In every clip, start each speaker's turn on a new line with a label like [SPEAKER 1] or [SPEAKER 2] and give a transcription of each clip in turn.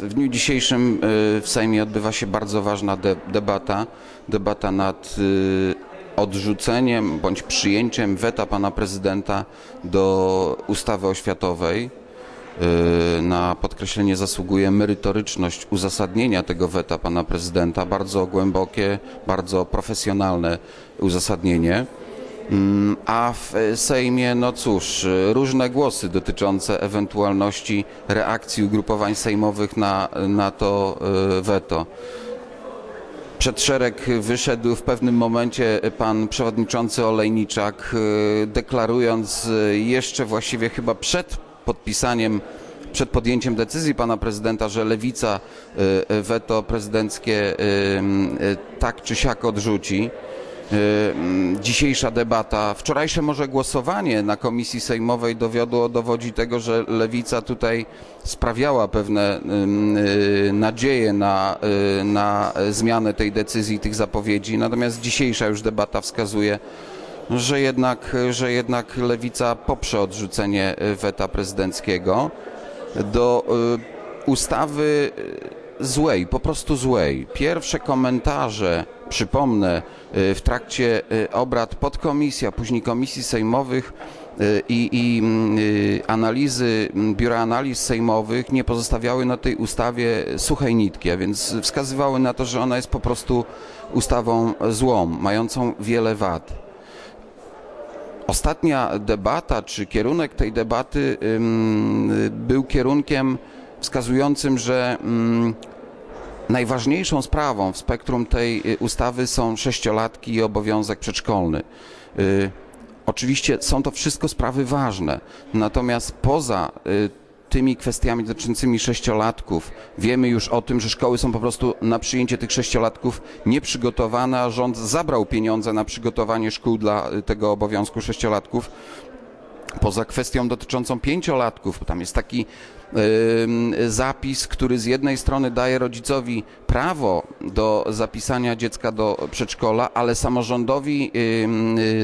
[SPEAKER 1] w dniu dzisiejszym y, w Sejmie odbywa się bardzo ważna de debata. Debata nad y, odrzuceniem bądź przyjęciem weta pana prezydenta do ustawy oświatowej. Y, Na podkreślenie zasługuje merytoryczność uzasadnienia tego weta pana prezydenta, bardzo głębokie, bardzo profesjonalne uzasadnienie. Mm, A w Sejmie, no cóż, różne głosy dotyczące ewentualności reakcji ugrupowań sejmowych na, na to y, weto. Przed szereg wyszedł w pewnym momencie pan przewodniczący Olejniczak, y, deklarując y, jeszcze właściwie chyba przed podpisaniem, przed podjęciem decyzji pana prezydenta, że lewica weto prezydenckie tak czy siak odrzuci. Y, mm, Dzisiejsza debata, wczorajsze może głosowanie na komisji sejmowej dowiodło, dowodzi tego, że lewica tutaj sprawiała pewne ym, y, nadzieje na, y, na zmianę tej decyzji, tych zapowiedzi. Natomiast dzisiejsza już debata wskazuje, że jednak, że jednak lewica poprze odrzucenie weta prezydenckiego do ustawy złej, po prostu złej. Pierwsze komentarze, przypomnę, y, w trakcie y, obrad podkomisji, a później komisji sejmowych y, i, i mm, analizy mm, Biura Analiz Sejmowych nie pozostawiały na tej ustawie suchej nitki, a więc wskazywały na to, że ona jest po prostu ustawą złą, mającą wiele wad. Ostatnia debata, czy kierunek tej debaty był kierunkiem wskazującym, że ym, najważniejszą sprawą w spektrum tej y, ustawy są sześciolatki i obowiązek przedszkolny. Y, Oczywiście są to wszystko sprawy ważne, natomiast poza y, tymi kwestiami dotyczącymi sześciolatków wiemy już o tym, że szkoły są po prostu na przyjęcie tych sześciolatków nieprzygotowane, a rząd zabrał pieniądze na przygotowanie szkół dla tego obowiązku sześciolatków. Poza kwestią dotyczącą pięciolatków, tam jest taki zapis, który z jednej strony daje rodzicowi prawo do zapisania dziecka do przedszkola, ale samorządowi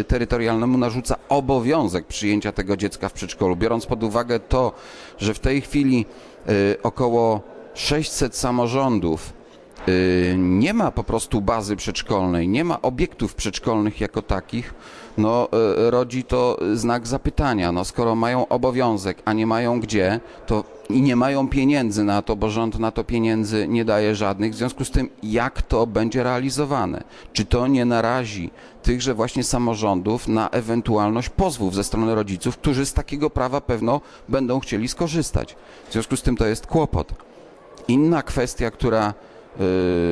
[SPEAKER 1] y, terytorialnemu narzuca obowiązek przyjęcia tego dziecka w przedszkolu. Biorąc pod uwagę to, że w tej chwili y, około 600 samorządów nie ma po prostu bazy przedszkolnej, nie ma obiektów przedszkolnych jako takich, no y, rodzi to znak zapytania. No, skoro mają obowiązek, a nie mają gdzie, to i nie mają pieniędzy na to, bo rząd na to pieniędzy nie daje żadnych. W związku z tym, jak to będzie realizowane? Czy to nie narazi tychże właśnie samorządów na ewentualność pozwów ze strony rodziców, którzy z takiego prawa pewno będą chcieli skorzystać? W związku z tym to jest kłopot. Inna kwestia, która y,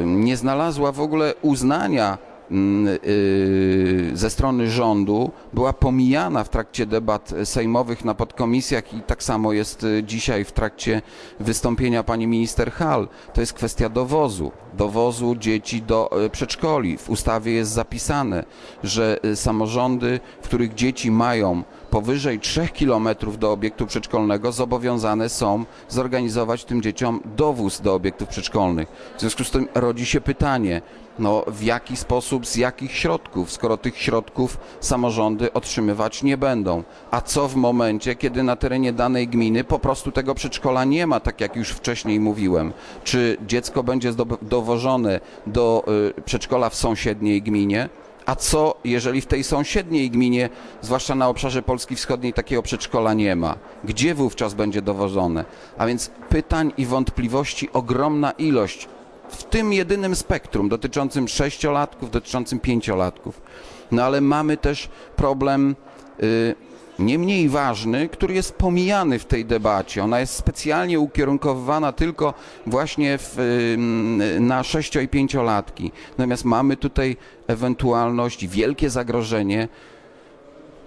[SPEAKER 1] nie znalazła w ogóle uznania mm, y, ze strony rządu, była pomijana w trakcie debat sejmowych na podkomisjach i tak samo jest y, dzisiaj w trakcie wystąpienia pani minister Hall. To jest kwestia dowozu, dowozu dzieci do y, przedszkoli. W ustawie jest zapisane, że y, samorządy, w których dzieci mają powyżej 3 km do obiektu przedszkolnego zobowiązane są zorganizować tym dzieciom dowóz do obiektów przedszkolnych. W związku z tym rodzi się pytanie, no w jaki sposób, z jakich środków, skoro tych środków samorządy otrzymywać nie będą. A co w momencie, kiedy na terenie danej gminy po prostu tego przedszkola nie ma, tak jak już wcześniej mówiłem? Czy dziecko będzie dowożone do y, przedszkola w sąsiedniej gminie? A co, jeżeli w tej sąsiedniej gminie, zwłaszcza na obszarze Polski Wschodniej, takiego przedszkola nie ma? Gdzie wówczas będzie dowożone? A więc pytań i wątpliwości ogromna ilość w tym jedynym spektrum dotyczącym sześciolatków, dotyczącym pięciolatków. No ale mamy też problem y, nie mniej ważny, który jest pomijany w tej debacie. Ona jest specjalnie ukierunkowywana tylko właśnie w, na sześcio i pięciolatki. Natomiast mamy tutaj ewentualność, wielkie zagrożenie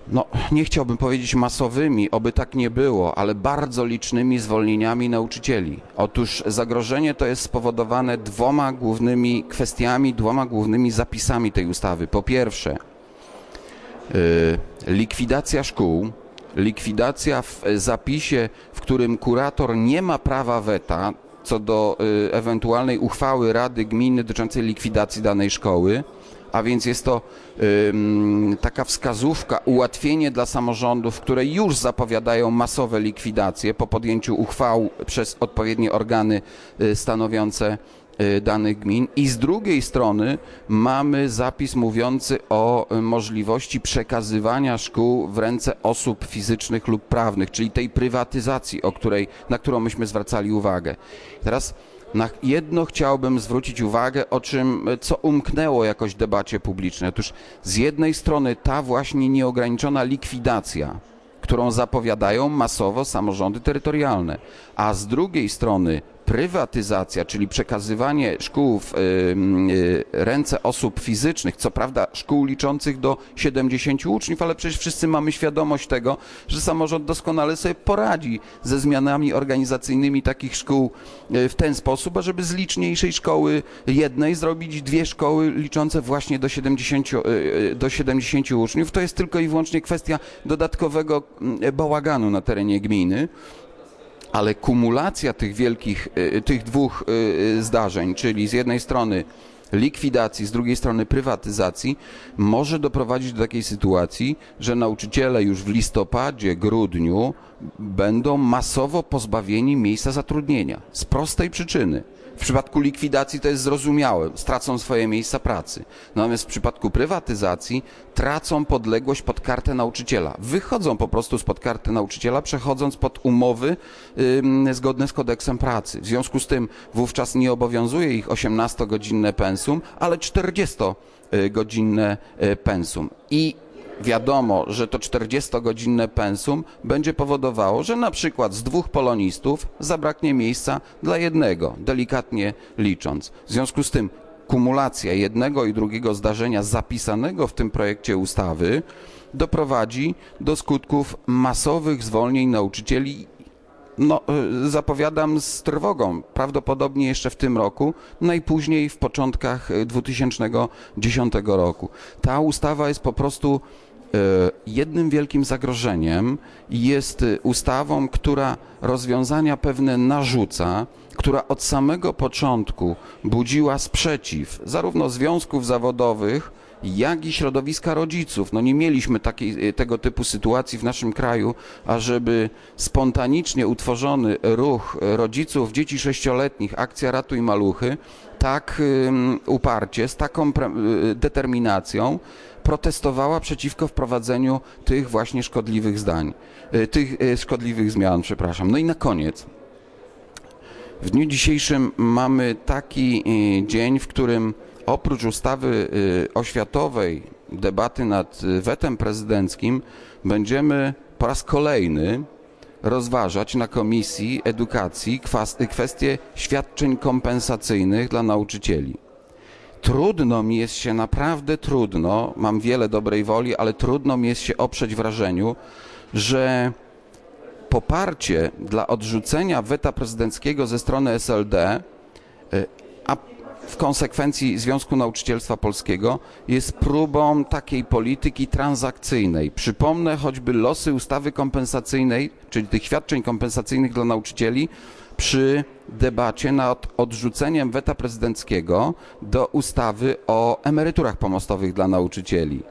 [SPEAKER 1] no, nie chciałbym powiedzieć masowymi, oby tak nie było, ale bardzo licznymi zwolnieniami nauczycieli. Otóż zagrożenie to jest spowodowane dwoma głównymi kwestiami, dwoma głównymi zapisami tej ustawy. Po pierwsze, likwidacja szkół, likwidacja w zapisie, w którym kurator nie ma prawa weta co do y, ewentualnej uchwały Rady Gminy dotyczącej likwidacji danej szkoły. a więc jest to taka wskazówka, ułatwienie dla samorządów, które już zapowiadają masowe likwidacje po podjęciu uchwał przez odpowiednie organy y, stanowiące y, danych gmin i z drugiej strony mamy zapis mówiący o y, możliwości przekazywania szkół w ręce osób fizycznych lub prawnych, czyli tej prywatyzacji, o której, na którą myśmy zwracali uwagę. Teraz na jedno chciałbym zwrócić uwagę, o czym co umknęło jakoś debacie publicznej. Otóż z jednej strony ta właśnie nieograniczona likwidacja, którą zapowiadają masowo samorządy terytorialne, a z drugiej strony prywatyzacja, czyli przekazywanie szkół w y, y, ręce osób fizycznych, co prawda szkół liczących do 70 uczniów, ale przecież wszyscy mamy świadomość tego, że samorząd doskonale sobie poradzi ze zmianami organizacyjnymi takich szkół y, w ten sposób, ażeby z liczniejszej szkoły jednej zrobić dwie szkoły liczące właśnie do 70, do 70 uczniów. To jest tylko i wyłącznie kwestia dodatkowego mm, bałaganu na terenie gminy ale kumulacja tych wielkich, y, tych dwóch y, zdarzeń, czyli z jednej strony likwidacji, z drugiej strony prywatyzacji, może doprowadzić do takiej sytuacji, że nauczyciele już w listopadzie, grudniu będą masowo pozbawieni miejsca zatrudnienia. Z prostej przyczyny. W przypadku likwidacji to jest zrozumiałe, stracą swoje miejsca pracy. Natomiast w przypadku prywatyzacji tracą podległość pod kartę nauczyciela. Wychodzą po prostu spod karty nauczyciela, przechodząc pod umowy ym, zgodne z kodeksem pracy. W związku z tym wówczas nie obowiązuje ich 18-godzinne pensum, ale 40-godzinne y, pensum. I wiadomo, że to 40-godzinne pensum będzie powodowało, że na przykład z dwóch polonistów zabraknie miejsca dla jednego, delikatnie licząc. W związku z tym kumulacja jednego i drugiego zdarzenia zapisanego w tym projekcie ustawy doprowadzi do skutków masowych zwolnień nauczycieli no, y, zapowiadam z trwogą, prawdopodobnie jeszcze w tym roku, najpóźniej w początkach 2010 roku. Ta ustawa jest po prostu y, jednym wielkim zagrożeniem jest ustawą, która rozwiązania pewne narzuca, która od samego początku budziła sprzeciw zarówno związków zawodowych, jak i środowiska rodziców. No nie mieliśmy takiej, e, tego typu sytuacji w naszym kraju, ażeby spontanicznie utworzony ruch rodziców dzieci sześcioletnich, akcja Ratuj Maluchy, tak uparcie, z taką e, determinacją protestowała przeciwko wprowadzeniu tych właśnie szkodliwych zdań, e, tych szkodliwych zmian, przepraszam. No i na koniec. W dniu dzisiejszym mamy taki dzień, w którym oprócz ustawy y, oświatowej, debaty nad wetem prezydenckim, będziemy po raz kolejny rozważać na Komisji Edukacji kwestie świadczeń kompensacyjnych dla nauczycieli. Trudno mi jest się, naprawdę trudno, mam wiele dobrej woli, ale trudno mi jest się oprzeć wrażeniu, że poparcie dla odrzucenia weta prezydenckiego ze strony SLD, y, a w konsekwencji Związku Nauczycielstwa Polskiego jest próbą takiej polityki transakcyjnej. Przypomnę choćby losy ustawy kompensacyjnej, czyli tych świadczeń kompensacyjnych dla nauczycieli przy debacie nad odrzuceniem weta prezydenckiego do ustawy o emeryturach pomostowych dla nauczycieli.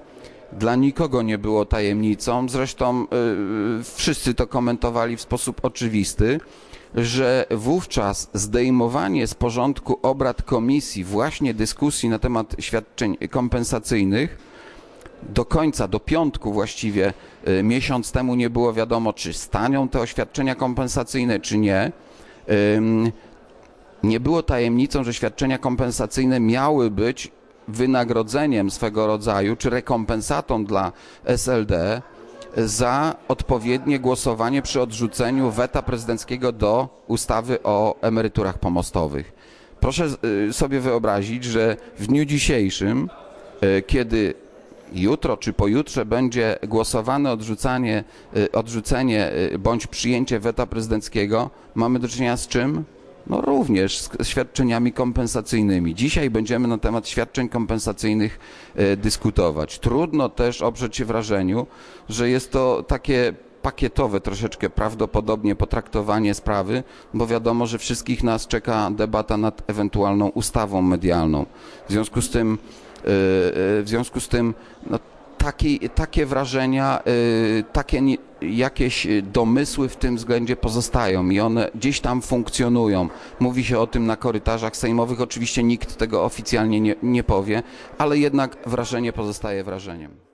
[SPEAKER 1] Dla nikogo nie było tajemnicą, zresztą yy, wszyscy to komentowali w sposób oczywisty, że wówczas zdejmowanie z porządku obrad komisji właśnie dyskusji na temat świadczeń kompensacyjnych do końca, do piątku właściwie y, miesiąc temu nie było wiadomo, czy stanią te oświadczenia kompensacyjne, czy nie. Nie było tajemnicą, że świadczenia kompensacyjne miały być wynagrodzeniem swego rodzaju, czy rekompensatą dla SLD za odpowiednie głosowanie przy odrzuceniu weta prezydenckiego do ustawy o emeryturach pomostowych. Proszę y, sobie wyobrazić, że w dniu dzisiejszym, y, kiedy jutro czy pojutrze będzie głosowane odrzucanie, y, odrzucenie bądź przyjęcie weta prezydenckiego, mamy do czynienia z czym? No również z świadczeniami kompensacyjnymi. Dzisiaj będziemy na temat świadczeń kompensacyjnych e, dyskutować. Trudno też oprzeć się wrażeniu, że jest to takie pakietowe troszeczkę prawdopodobnie potraktowanie sprawy, bo wiadomo, że wszystkich nas czeka debata nad ewentualną ustawą medialną. W związku z tym, y, y, w związku z tym no, taki, takie wrażenia, y, takie jakieś y, domysły w tym względzie pozostają i one gdzieś tam funkcjonują. Mówi się o tym na korytarzach sejmowych, oczywiście nikt tego oficjalnie nie, nie powie, ale jednak wrażenie pozostaje wrażeniem.